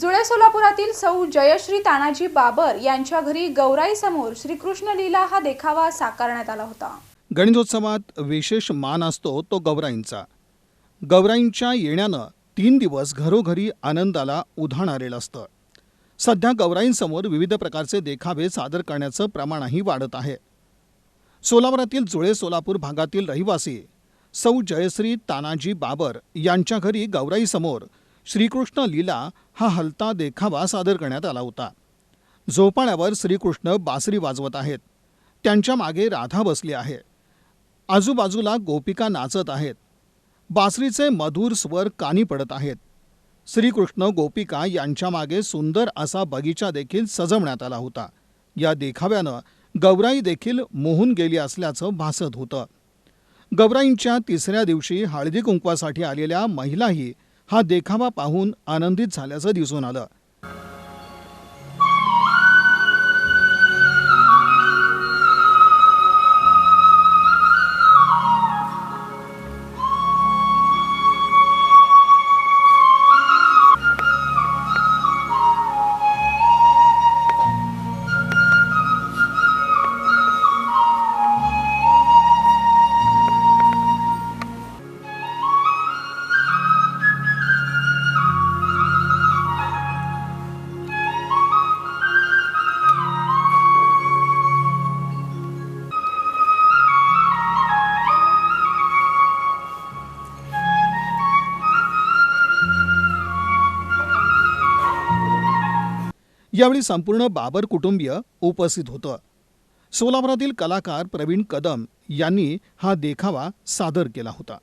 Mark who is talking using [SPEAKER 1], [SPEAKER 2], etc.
[SPEAKER 1] जुळे सोलापुरातील सौ जयश्री तानाजी बाबर यांच्या घरी गौराई समोर श्रीकृष्ण लीला हा देखावा साकारण्यात आला होता.
[SPEAKER 2] गणेशोत्सवात विशेष मान असतो तो गौराईंचा. गौराईंच्या येण्यानं तीन दिवस घरोघरी आनंदाला उधाण आलेलं असतं. सध्या गौराईंसमोर विविध प्रकारचे देखावे सादर करण्याचं प्रमाणही वाढत आहे. सोलापुरातील जुळे सोलापूर भागातील रहिवासी सौ जयश्री तानाजी बाबर यांच्या घरी गौराईसमोर श्रीकृष्ण लीला हा हलता देखावा सादर करण्यात आला होता. झोपाळ्यावर श्रीकृष्ण बासरी वाजवत आहेत. त्यांच्या मागे राधा बसली आहे. आजूबाजूला गोपिका नाचत आहेत. बासरीचे मधुर स्वर कानी पडत आहेत. श्रीकृष्ण गोपिका यांच्या मागे सुंदर असा बगीचा देखील सजवण्यात आला होता. या देखाव्यानं गौराई देखील मोहून गेली असल्याचं भासत होतं. गौराईंच्या तिसऱ्या दिवशी हळदी कुंकवासाठी आलेल्या महिलाही हा देखावा पाहून आनंदित झाल्याचं दिसून आलं. यावेळी संपूर्ण बाबर कुटुंबीय उपस्थित होतं. सोलापुरातील कलाकार प्रवीण कदम यांनी हा देखावा सादर केला होता.